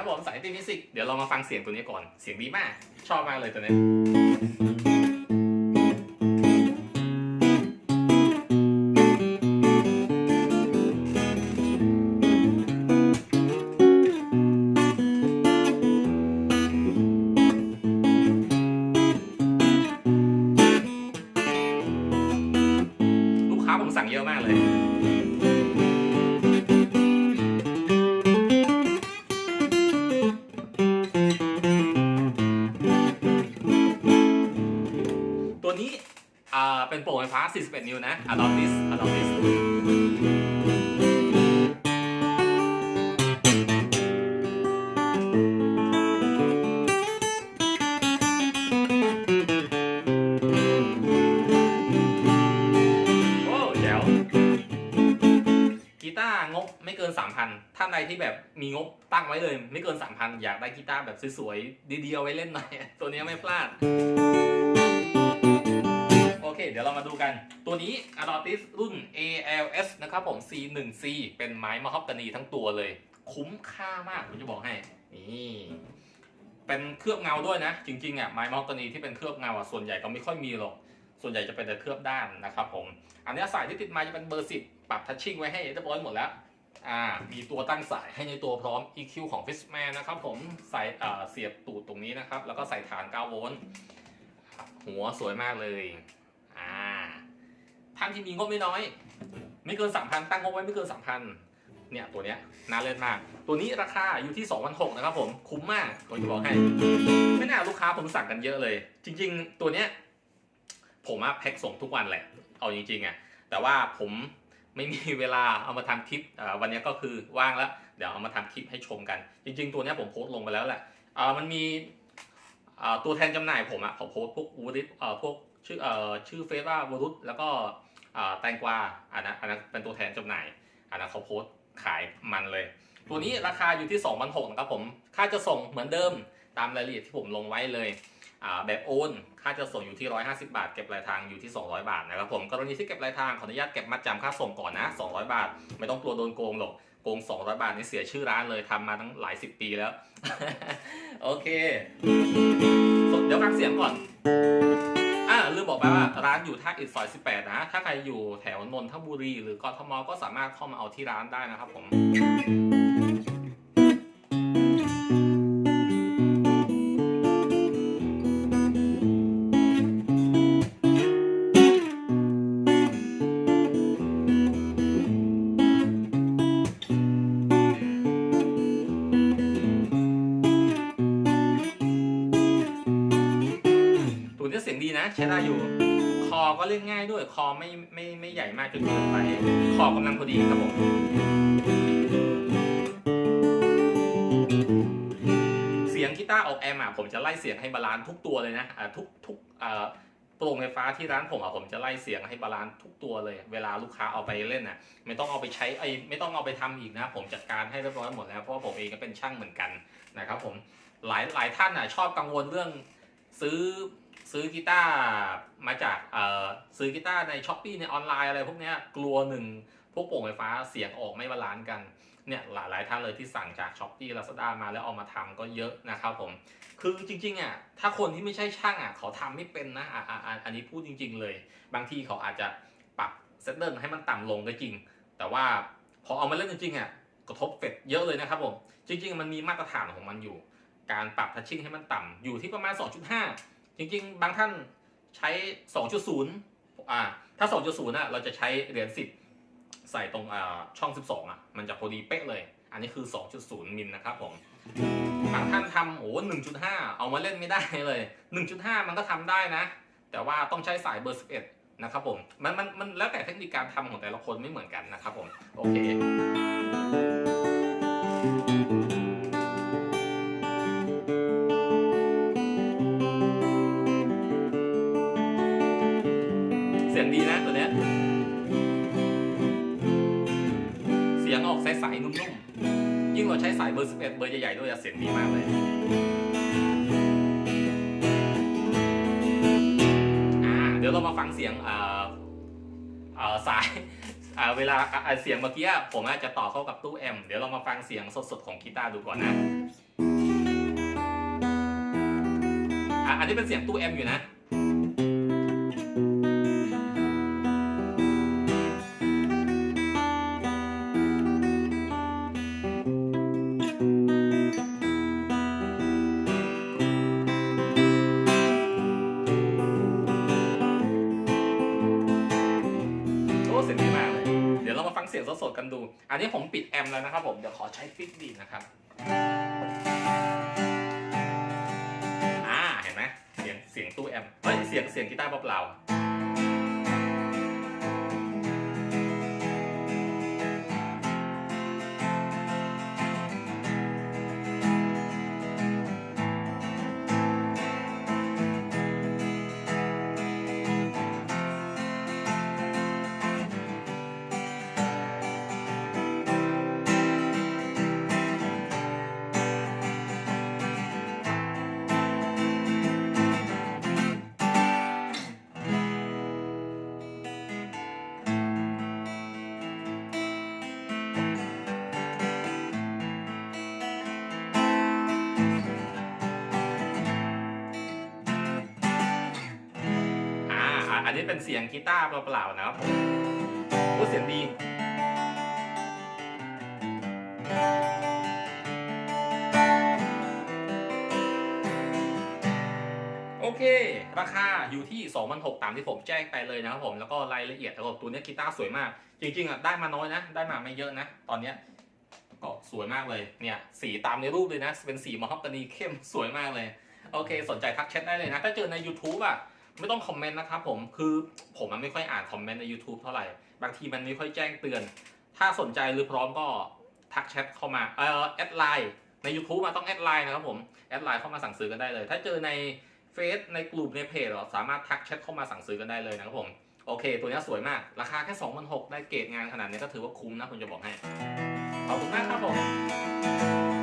ครับผมสายตีมิสิกเดี๋ยวเรามาฟังเสียงตัวนี้ก่อน เสียงดีมาก ชอบมากเลยตัวนี้ เป็นโปร่งไฟฟ้า 41 นิ้วนะ Adoptis Adoptis โอ้แจ๋วกีตาร์งบไม่เกิน 3,000 ท่านใดที่แบบมีงบตั้งไว้เลย ไม่เกิน 3,000 อยากได้กีตาร์แบบสวยๆดีๆเอาไว้เล่นหน่อย ตัวนี้ไม่พลาด ดี๋ยวเรามาดูกันตัวนี้ Adoptis รุ่น ALS นะครับผม C1C เป็นไม้มะฮอกกานีทั้งตัวเลย คุ้มค่ามากผมจะบอกให้ นี่เป็นเคลือบเงาด้วยนะ จริงๆอะไม้มะฮอกกานีที่เป็นเคลือบเงาอะส่วนใหญ่ก็ไม่ค่อยมีหรอก ส่วนใหญ่จะเป็นแต่เคลือบด้านนะครับผม อันนี้สายที่ติดมาจะเป็นเบอร์10ปรับทัชชิ่งไว้ให้เรียบร้อยหมดแล้วอ่ามีตัวตั้งสายให้ในตัวพร้อม EQ ของ Fishman นะครับผมใส่อ่าเสียบตูดตรงนี้นะครับ แล้วก็ใส่ฐาน9โวลต์หัวสวยมากเลย ท่านที่มีงบไม่น้อย ไม่เกิน3,000ตั้งงบไว้ไม่เกิน3,000เนี่ยตัวเนี้ยน่าเล่นมาก ตัวนี้ราคาอยู่ที่2,600นะครับผมคุ้มมากผมจะบอกให้ไม่น่าลูกค้าผมสั่งกันเยอะเลย จริง ๆ ตัวเนี้ยผมอะแพ็คส่งทุกวันแหละ เอาจริงๆอะแต่ว่าผมไม่มีเวลาเอามาทำคลิปวันนี้ก็คือว่างแล้ว เดี๋ยวเอามาทำคลิปให้ชมกัน จริง ๆ ตัวเนี้ยผมโพสต์ลงไปแล้วแหละมันมีตัวแทนจำหน่ายผมอะเขาโพสต์พวกวูดิสพวกชื่อเอ่อชื่อเฟซว่าวรุษแล้วก็ แตงกวาอันนั้นอันนั้นเป็นตัวแทนจำหน่ายอันนั้นเขาโพสต์ขายมันเลย ตัวนี้ราคาอยู่ที่2 6 0 0นะครับผมค่าจะส่งเหมือนเดิมตามรายละเอียดที่ผมลงไว้เลยแบบโอน ค่าจะส่งอยู่ที่ 150 บาท เก็บปลายทางอยู่ที่ 200 บาทนะครับผมกรณีที่เก็บปลายทางขออนุญาตเก็บมัดจำค่าส่งก่อนนะ 200 บาท ไม่ต้องกลัวโดนโกงหรอกโกง 200 บาทนี่เสียชื่อร้านเลยทำมาตั้งหลายสิบปีแล้ว โอเค เดี๋ยวฟังเสียงก่อน ลืมบอกไปว่าร้านอยู่ท่าอิฐซอย 18 นะ ถ้าใครอยู่แถวนนทบุรี หรือกทมก็สามารถเข้ามาเอาที่ร้านได้นะครับผม นะใช้ได้อยู่ คอก็เล่นง่ายด้วย คอไม่ไม่ไม่ใหญ่มากจนเกินไป คอกำลังพอดีครับผมเสียงกีตาร์ออกแอมอะผมจะไล่เสียงให้บาลานซ์ทุกตัวเลยนะอ่าทุกทุกอ่าโปร่งไฟฟ้าที่ร้านผมอะผมจะไล่เสียงให้บาลานซ์ทุกตัวเลย เวลาลูกค้าเอาไปเล่นอะไม่ต้องเอาไปใช้ไอ้ไม่ต้องเอาไปทำอีกนะ ผมจัดการให้เรียบร้อยหมดแล้วเพราะผมเองก็เป็นช่างเหมือนกันนะครับผมหลายหลายท่านอะชอบกังวลเรื่องซื้อ ซื้อกีตาร์มาจากเอ่อซื้อกีตาร์ในช้อปปี้ในออนไลน์อะไรพวกนี้กลัวหนึ่งพวกโป่งไฟฟ้าเสียงออกไม่บาลานซ์กันเนี่ยหลายหลายท่านเลยที่สั่งจากช้อปปี้ลาซาด้ามาแล้วเอามาทำก็เยอะนะครับผม คือจริงๆอะถ้าคนที่ไม่ใช่ช่างอะเขาทำไม่เป็นนะอะอะอันนี้พูดจริง ๆ เลย บางทีเขาอาจจะปรับเซตเดิลให้มันต่ำลงก็จริง แต่ว่าพอเอามาเล่นจริงๆอะกระทบเฟดเยอะเลยนะครับผม จริง ๆ มันมีมาตรฐานของมันอยู่ การปรับทัชชิ่งให้มันต่ำอยู่ที่ประมาณ 2.5 จริงๆ บางท่านใช้ 2.0อ่าถ้า 2.0อะเราจะใช้เหรียญ10 ใส่ตรงอ่าช่อง 12อะมันจะพอดีเป๊ะเลย อันนี้คือ 2.0 มิลนะครับผมบางท่านทำโอ้หนึ่งจุดห้าเอามาเล่นไม่ได้เลย 1.5 มันก็ทำได้นะ แต่ว่าต้องใช้สายเบอร์ 11 นะครับผมมันมันมันแล้วแต่เทคนิคการทำของแต่ละคนไม่เหมือนกันนะครับผม โอเค สียงดีนะตัวเนี้ย เสียงออกใสๆนุ่มๆ ยิ่งเราใช้สายเบอร์ 11 เบอร์ใหญ่ๆด้วยอะเสียงดีมากเลยอ่าเดี๋ยวเรามาฟังเสียงอ่อสายอ่าเวลาเสียงเมื่อกี้ผมอาจจะต่อเข้ากับตู้แอม เดี๋ยวเรามาฟังเสียงสดๆของกีตาร์ดูก่อนนะ อันนี้เป็นเสียงตู้แอมอยู่นะ สียงสดๆกันดู อันนี้ผมปิดแอมแล้วนะครับผม เดี๋ยวขอใช้ฟิกดีนะครับอ่าเห็นไหมเสียงเสียงตู้แอมเฮ้ยเสียงเสียงกีตาร์เปล่าๆ อันนี้เป็นเสียงกีตาร์เปล่าๆนะครับผมโอ้เสียงดี โอเค ราคาอยู่ที่ 2,600ตามที่ผมแจ้งไปเลยนะครับผม แล้วก็รายละเอียดแล้วก็ตัวเนี้ยกีตาร์สวยมาก จริงๆอะได้มาน้อยนะ ได้มาไม่เยอะนะ ตอนเนี้ยก็สวยมากเลย เนี่ย สีตามในรูปเลยนะ เป็นสีมอฮอกกานีเข้มสวยมากเลย โอเค สนใจทักแชทได้เลยนะ ถ้าเจอใน YouTube อะ ไม่ต้องคอมเมนต์นะครับผมคือผมมันไม่ค่อยอ่านคอมเมนต์ใน YouTube เท่าไหร่ บางทีมันไม่ค่อยแจ้งเตือน ถ้าสนใจหรือพร้อมก็ทักแชทเข้ามาเอ่อแอดไลน์ใน YouTube มาต้องแอดไลน์นะครับผมแอดไลน์เข้ามาสั่งซื้อกันได้เลย ถ้าเจอในเฟซในกลุ่มในเพจเราสามารถทักแชทเข้ามาสั่งซื้อกันได้เลยนะครับผมโอเค ตัวนี้สวยมาก ราคาแค่2 6 0 0ได้เกรดงานขนาดนี้ก็ถือว่าคุ้มนะผมจะบอกให้ ขอบคุณมากครับผม